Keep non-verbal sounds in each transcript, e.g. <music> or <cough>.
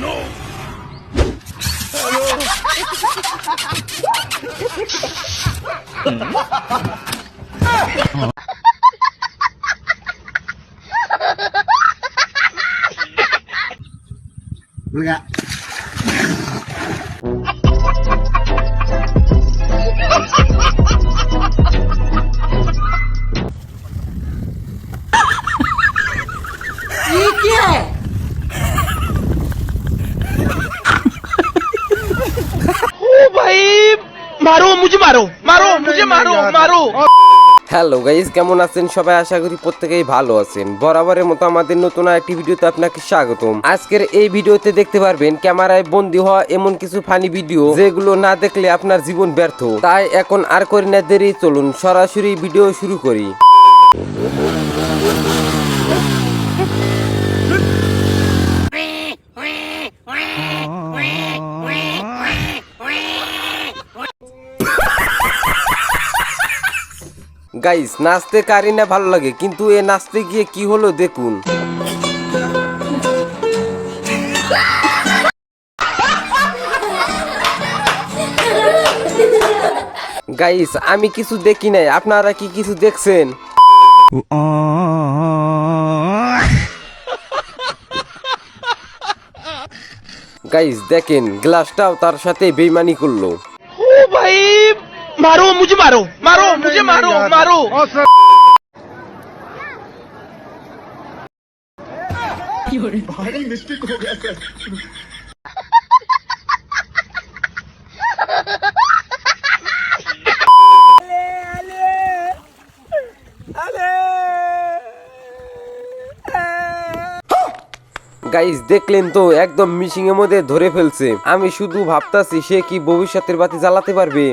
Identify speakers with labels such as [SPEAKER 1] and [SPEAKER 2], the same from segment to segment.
[SPEAKER 1] मारो मुझे मारो मारो मुझे मारो मारो
[SPEAKER 2] হ্যালো গাইস কেমন আছেন সবাই আশা করি প্রত্যেকেই ভালো আছেন বরাবরের মতো আমাদের নতুন একটি ভিডিওতে আপনাকে স্বাগতম আজকের এই ভিডিওতে দেখতে পারবেন ক্যামেরায় বন্দি হওয়া এমন কিছু ফানি ভিডিও যেগুলো না দেখলে আপনার জীবন ব্যর্থ তাই এখন আর করি না দেরি চলুন সরাসরি ভিডিও শুরু করি গাইস নাচতে কারি না ভালো লাগে, কিন্তু এ নাচতে গিয়ে কি হলো দেখুন। গাইস আমি কিছু দেখি নাই, আপনারা কি কিছু দেখছেন? গাইস দেখেন, গ্লাসটাও তার সাথে বেইমানি করল।
[SPEAKER 1] मारो मुझे मारो मारो मुझे मारो मारो
[SPEAKER 2] গাইস দেখলেন তো একদম মিশিং এর মধ্যে ধরে ফেলছে আমি শুধু ভাবতাছি সে কি ভবিষ্যতের বাতি জ্বালাতে পারবে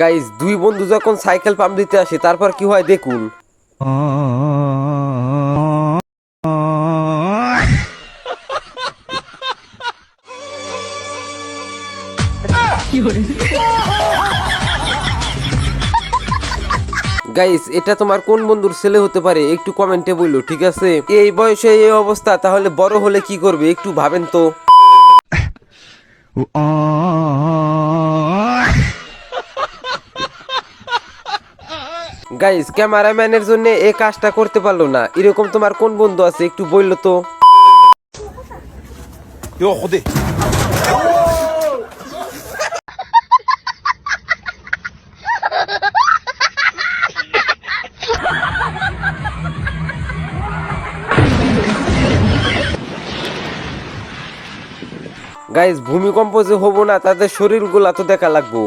[SPEAKER 2] গাইস দুই বন্ধু যখন সাইকেল পাম্প দিতে আসে তারপর কি হয় দেখুন। গাইস এটা তোমার কোন বন্ধুর ছেলে হতে পারে? একটু কমেন্টে বলল ঠিক আছে? এই বয়সে এই অবস্থা, তাহলে বড় হলে কি করবে? একটু ভাবেন তো। গাইস ক্যামেরাম্যানের জন্য এই কাজটা করতে পারল না। এরকম তোমার কোন বন্ধু আছে? একটু বলল তো। গাইজ ভূমিকম্প যে হব না তাদের শরীরগুলা তো দেখা লাগবো।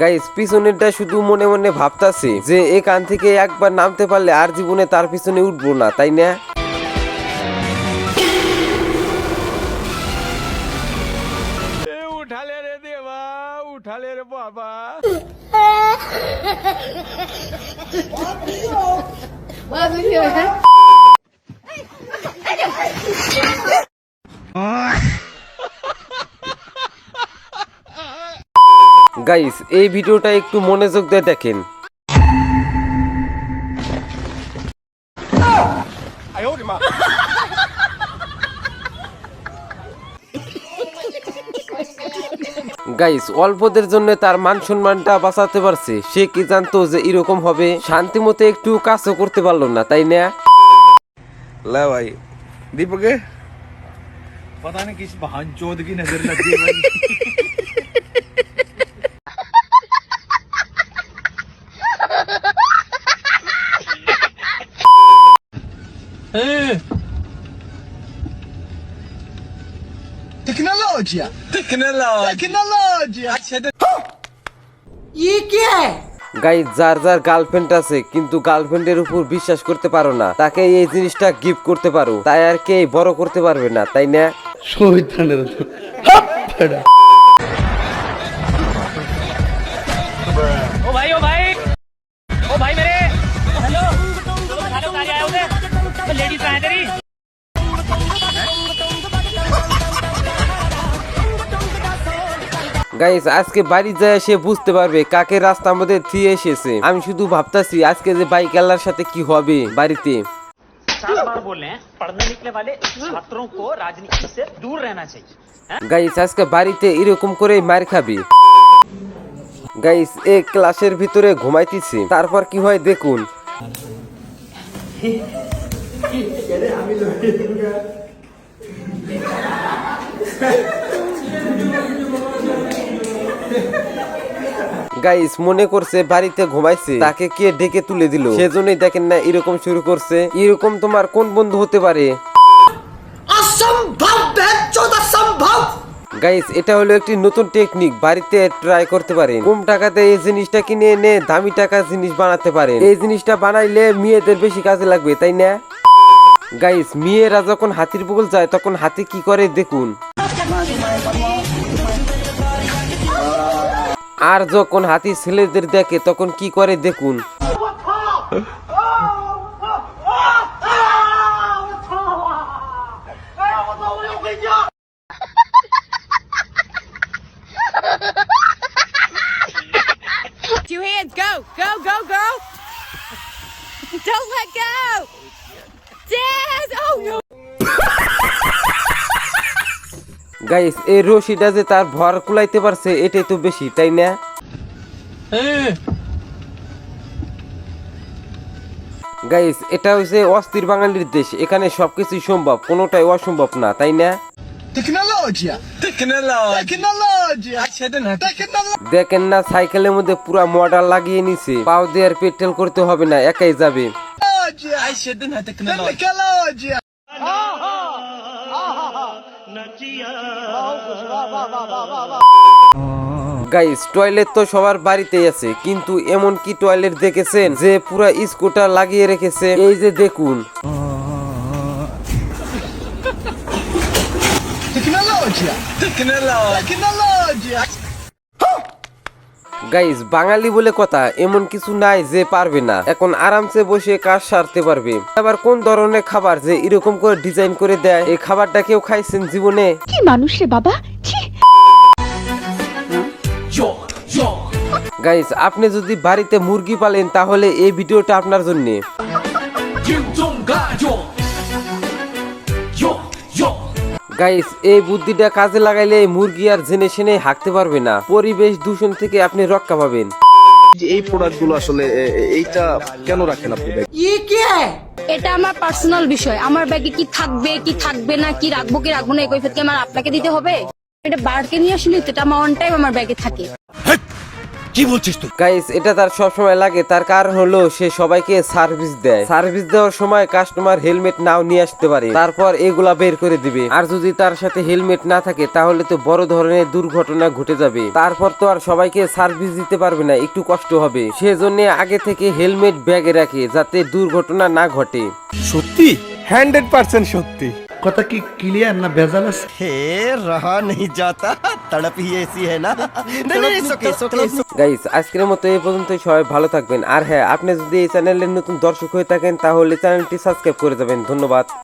[SPEAKER 2] গাইজ পিছনেরটা শুধু মনে মনে ভাবতাছে যে এখান থেকে একবার নামতে পারলে আর জীবনে তার পিছনে উঠবো না তাই না?
[SPEAKER 1] উঠালে বাবা। <laughs>
[SPEAKER 2] গাইস এই ভিডিওটা একটু মনোযোগ দিয়ে দেখেন। গাইস অল্পদের জন্য তার মান সম্মানটা বাঁচাতে পারছে। সে কি জানতো যে এরকম হবে? শান্তি মতো একটু কাজও করতে পারল না, তাই না?
[SPEAKER 3] ভাই दीपक?
[SPEAKER 4] पता नहीं किस बहान चौध की नज़र लग गई टेक्नोलॉजी
[SPEAKER 3] टेक्नोलॉजी टेक्नोलॉजी अच्छा
[SPEAKER 2] ये क्या है? গাই যার যার গার্লফ্রেন্ড আছে কিন্তু গার্লফ্রেন্ডের উপর বিশ্বাস করতে পারো না তাকে এই জিনিসটা গিফট করতে পারো তাই আর কে বড় করতে পারবে না তাই না?
[SPEAKER 5] ও ভাই লেডিস
[SPEAKER 2] গাইস আজকে বাড়ি যায় সে বুঝতে পারবে কাকে রাস্তার মধ্যে দিয়ে এসেছে। আমি শুধু ভাবতাছি আজকে যে বাইক আল্লাহর সাথে কি হবে বাড়িতে? গাইস আজকে বাড়িতে এরকম করে মার খাবি। গাইস এ ক্লাসের ভিতরে ঘুমাইতেছি। তারপর কি হয় দেখুন। <laughs> আমি <laughs> গাইস মনে করছে বাড়িতে ঘুমাইছে তাকে কে ডেকে তুলে দিল সেজন্যই দেখেন না এরকম শুরু করছে এরকম তোমার কোন বন্ধু হতে পারে গাইস এটা হলো একটি নতুন টেকনিক বাড়িতে ট্রাই করতে পারেন কম টাকাতে এই জিনিসটা কিনে এনে দামি টাকা জিনিস বানাতে পারেন এই জিনিসটা বানাইলে মেয়েদের বেশি কাজে লাগবে তাই না গাইস মেয়েরা যখন হাতির বগল যায় তখন হাতি কি করে দেখুন আর যখন হাতি ছেলেদের দেখে, তখন কি করে দেখুন
[SPEAKER 6] Don't let go! Dad! Oh no!
[SPEAKER 2] Guys এই রশিটা যে তার ভর কুলাইতে পারছে এটাই তো বেশি তাই না? গাইস এটা হচ্ছে অস্থির বাঙালির দেশ এখানে সবকিছুই সম্ভব কোনোটাই অসম্ভব না তাই না.
[SPEAKER 3] Tecnologia.
[SPEAKER 2] দেখেন না সাইকেলের মধ্যে পুরা মডেল লাগিয়ে নিছে পাও দিয়ে আর পেট্রোল করতে হবে না একাই যাবে। গাইস টয়লেট তো সবার বাড়িতেই আছে কিন্তু এমন কি টয়লেট দেখেছেন যে পুরা স্কুটার লাগিয়ে রেখেছে? এই যে দেখুন. গাইস বাঙালি বলে কথা এমন কিছু নাই যে পারবে না। এখন আরামসে বসে কাজ সারতে পারবে। আবার কোন ধরনের খাবার যে এরকম করে ডিজাইন করে দেয় এই খাবারটা কেউ খাইছেন জীবনে?
[SPEAKER 6] কি মানুষ রে বাবা? ছি।
[SPEAKER 2] গাইস আপনি যদি বাড়িতে মুরগি পালেন তাহলে এই ভিডিওটা আপনার জন্য। গাইস এই বুদ্ধিটা কাজে লাগাইলে মুরগি আর জেনে শেনে হাঁকতে পারবে না। পরিবেশ দূষণ থেকে আপনি রক্ষা পাবেন।
[SPEAKER 7] যে এই প্রোডাক্টগুলো আসলে এইটা কেন রাখেন আপনি
[SPEAKER 8] এটা আমার পার্সোনাল বিষয়। আমার ব্যাগে কি থাকবে কি থাকবে না কি রাখব কি রাখব না এই কৈফিয়ত কি আমার আপনাকে দিতে হবে। এটা বাড়কে নিয়ে আসলে এটা আমার অন টাইম আমার ব্যাগে থাকে।
[SPEAKER 2] গাইস এটা তার সব সময় লাগে। তার কারণ হলো সে সবাইকে সার্ভিস দেয়। সার্ভিস দেওয়ার সময় কাস্টমার হেলমেট নাও নিয়ে আসতে পারে। তারপর এগুলা বের করে দিবে। আর যদি তার সাথে হেলমেট না থাকে তাহলে তো বড় ধরনের দুর্ঘটনা ঘটে যাবে। তারপর তো আর সবাইকে সার্ভিস দিতে পারবে না। একটু কষ্ট হবে। সেজন্য আগে থেকে হেলমেট ব্যাগে রাখে যাতে দুর্ঘটনা না ঘটে।
[SPEAKER 9] সত্যি? হান্ড্রেড পার্সেন্ট সত্যি।
[SPEAKER 4] কথা কি ক্লিয়ার না ভেজাল
[SPEAKER 9] হে রাহা নেই যাতা তড়প হি এসি হে না।
[SPEAKER 2] গাইস আজকের মতো এই পর্যন্ত সবাই ভালো থাকবেন। আর হ্যাঁ আপনি যদি এই চ্যানেলের নতুন দর্শক হয়ে থাকেন তাহলে চ্যানেলটি সাবস্ক্রাইব করে দেবেন ধন্যবাদ।